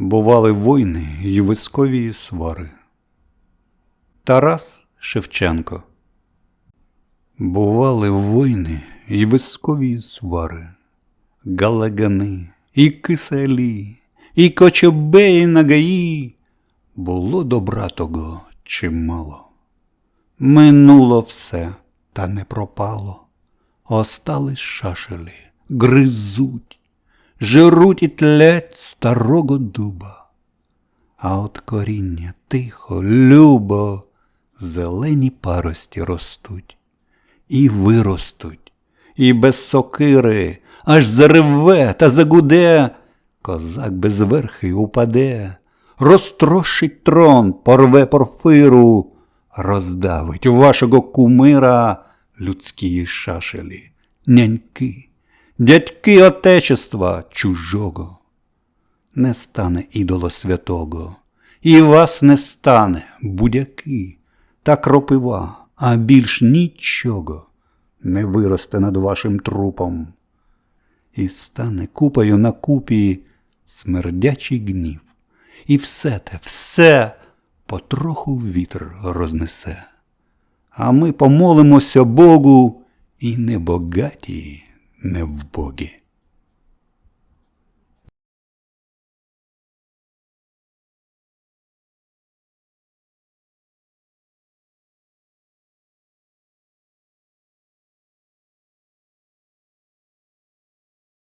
Бували войни й вискові свари. Тарас Шевченко Бували войни й вискові свари, галагани, і киселі, і кочобеї на гаї. Було добра того чимало. Минуло все, та не пропало. Остались шашелі, гризуть, жируть і тлять старого дуба. А от коріння тихо, любо, зелені парості ростуть і виростуть, і без сокири аж зареве та загуде, козак без верхи упаде, розтрошить трон, порве порфиру, роздавить вашого кумира людські шашелі, няньки, дядьки отечества чужого. Не стане ідоло святого, і вас не стане будяки та кропива, а більш нічого не виросте над вашим трупом. І стане купою на купі смердячий гнів, і все те, все потроху вітер рознесе. А ми помолимося Богу і не богаті, не в Богі.